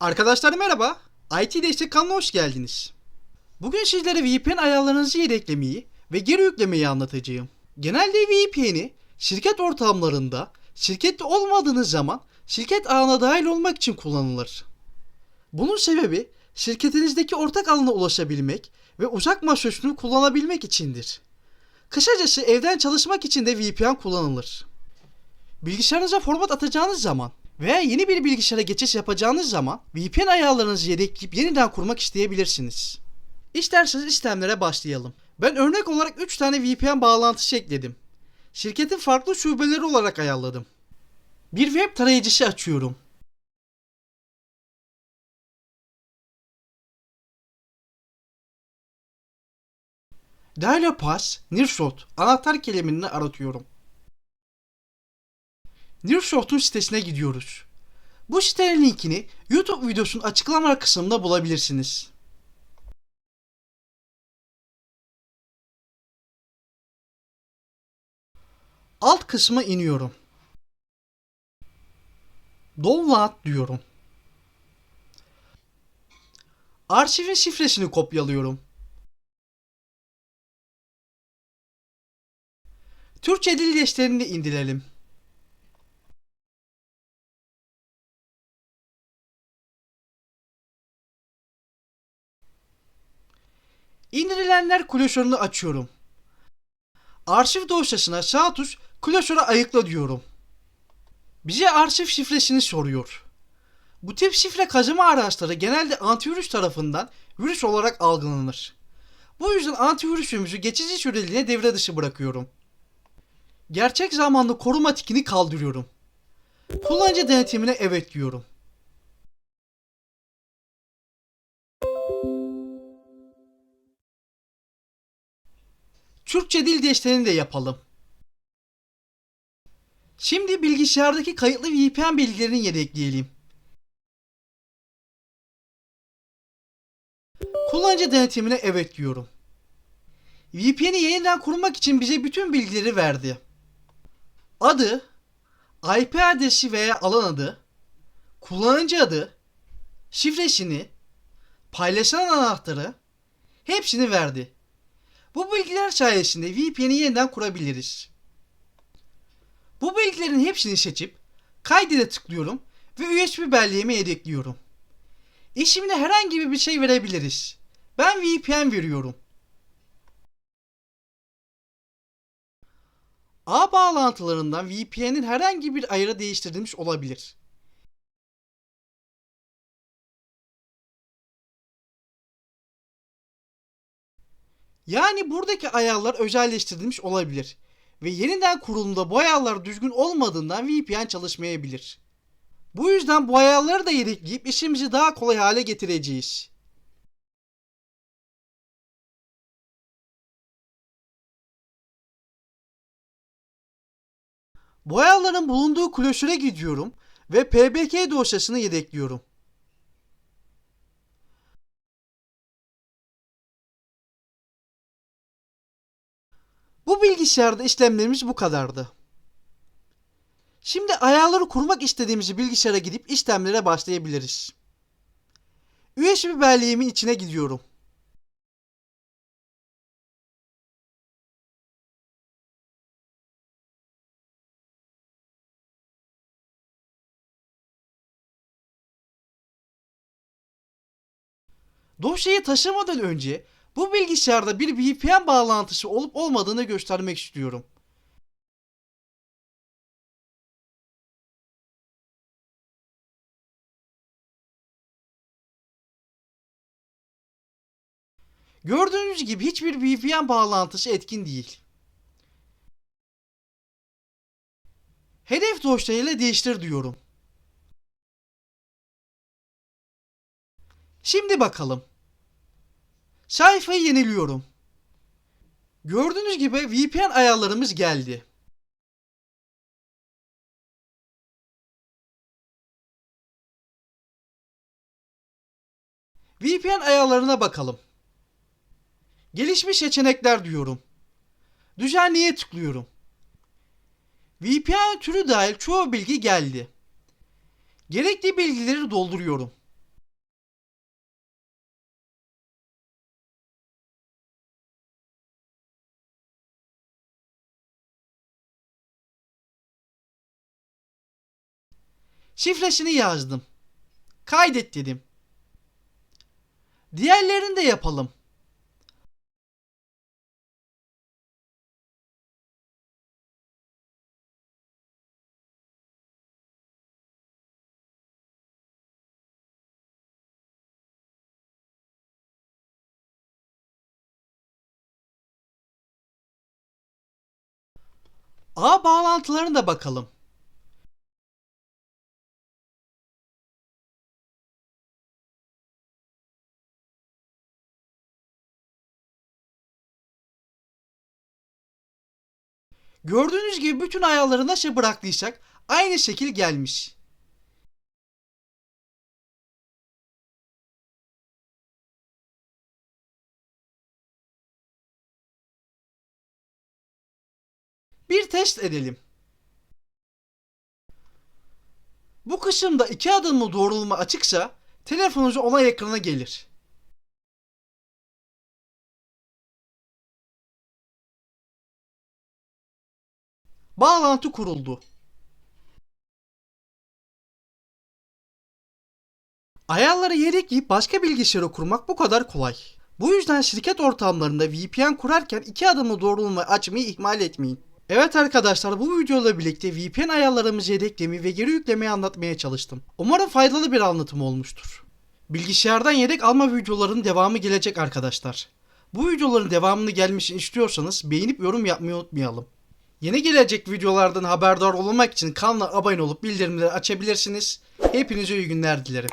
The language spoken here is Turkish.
Arkadaşlar merhaba. IT Destek kanalına hoş geldiniz. Bugün sizlere VPN ayarlarınızı yedeklemeyi ve geri yüklemeyi anlatacağım. Genelde VPN'i şirket ortamlarında şirkette olmadığınız zaman şirket ağına dahil olmak için kullanılır. Bunun sebebi şirketinizdeki ortak alana ulaşabilmek ve uzak masaüstünü kullanabilmek içindir. Kısacası evden çalışmak için de VPN kullanılır. Bilgisayarınıza format atacağınız zaman veya yeni bir bilgisayara geçiş yapacağınız zaman VPN ayarlarınızı yedekleyip yeniden kurmak isteyebilirsiniz. İsterseniz işlemlere başlayalım. Ben örnek olarak 3 tane VPN bağlantısı ekledim. Şirketin farklı şubeleri olarak ayarladım. Bir web tarayıcısı açıyorum. Dialopass, Nearshot anahtar kelimelerini aratıyorum. Nearshot'un sitesine gidiyoruz. Bu sitenin linkini YouTube videosunun açıklama kısmında bulabilirsiniz. Alt kısma iniyorum. Download diyorum. Arşivin şifresini kopyalıyorum. Türkçe dil desteğini indirelim. İndirilenler klasörünü açıyorum. Arşiv dosyasına sağ tuş klasöre ayıkla diyorum. Bize arşiv şifresini soruyor. Bu tip şifre kazıma araçları genelde antivirüs tarafından virüs olarak algılanır. Bu yüzden antivirüsümüzü geçici süreliğine devre dışı bırakıyorum. Gerçek zamanlı koruma tikini kaldırıyorum. Kullanıcı denetimine evet diyorum. Türkçe dil desteğini de yapalım. Şimdi bilgisayardaki kayıtlı VPN bilgilerini yedekleyelim. Kullanıcı denetimine evet diyorum. VPN'i yeniden kurmak için bize bütün bilgileri verdi. Adı, IP adresi veya alan adı, kullanıcı adı, şifresini, paylaşılan anahtarı hepsini verdi. Bu bilgiler sayesinde VPN'i yeniden kurabiliriz. Bu bilgilerin hepsini seçip kaydede tıklıyorum ve USB belleğime yedekliyorum. İşimine herhangi bir şey verebiliriz. Ben VPN veriyorum. ağ bağlantılarından VPN'in herhangi bir ayarı değiştirilmiş olabilir. Yani buradaki ayarlar özelleştirilmiş olabilir ve yeniden kurulumda bu ayarlar düzgün olmadığından VPN çalışmayabilir. Bu yüzden bu ayarları da yedekleyip işimizi daha kolay hale getireceğiz. Bu ayarların bulunduğu klasöre gidiyorum ve PBK dosyasını yedekliyorum. Bilgisayarda işlemlerimiz bu kadardı. Şimdi ayarları kurmak istediğimiz bilgisayara gidip işlemlere başlayabiliriz. USB belleğimin içine gidiyorum. Dosyayı taşımadan önce bu bilgisayarda bir VPN bağlantısı olup olmadığını göstermek istiyorum. Gördüğünüz gibi hiçbir VPN bağlantısı etkin değil. Hedef dosyayla değiştir diyorum. Şimdi bakalım. Sayfayı yeniliyorum. Gördüğünüz gibi VPN ayarlarımız geldi. VPN ayarlarına bakalım. Gelişmiş seçenekler diyorum. Düzenleye tıklıyorum. VPN türü dahil çoğu bilgi geldi. Gerekli bilgileri dolduruyorum. Şifresini yazdım. Kaydet dedim. Diğerlerini de yapalım. Ağ bağlantılarına da bakalım. Gördüğünüz gibi bütün ayarları nasıl bıraktıysak aynı şekil gelmiş. Bir test edelim. Bu kısımda iki adımlı doğrulma açıksa telefonunuz onay ekranına gelir. Bağlantı kuruldu. Ayarları yedekleyip başka bilgisayara kurmak bu kadar kolay. Bu yüzden şirket ortamlarında VPN kurarken iki adımlı doğrulma açmayı ihmal etmeyin. Evet arkadaşlar bu videoyla birlikte VPN ayarlarımızı yedeklemeyi ve geri yüklemeyi anlatmaya çalıştım. Umarım faydalı bir anlatım olmuştur. Bilgisayardan yedek alma videolarının devamı gelecek arkadaşlar. Bu videoların devamını gelmesini istiyorsanız beğenip yorum yapmayı unutmayalım. Yeni gelecek videolardan haberdar olmak için kanala abone olup bildirimleri açabilirsiniz. Hepinize iyi günler dilerim.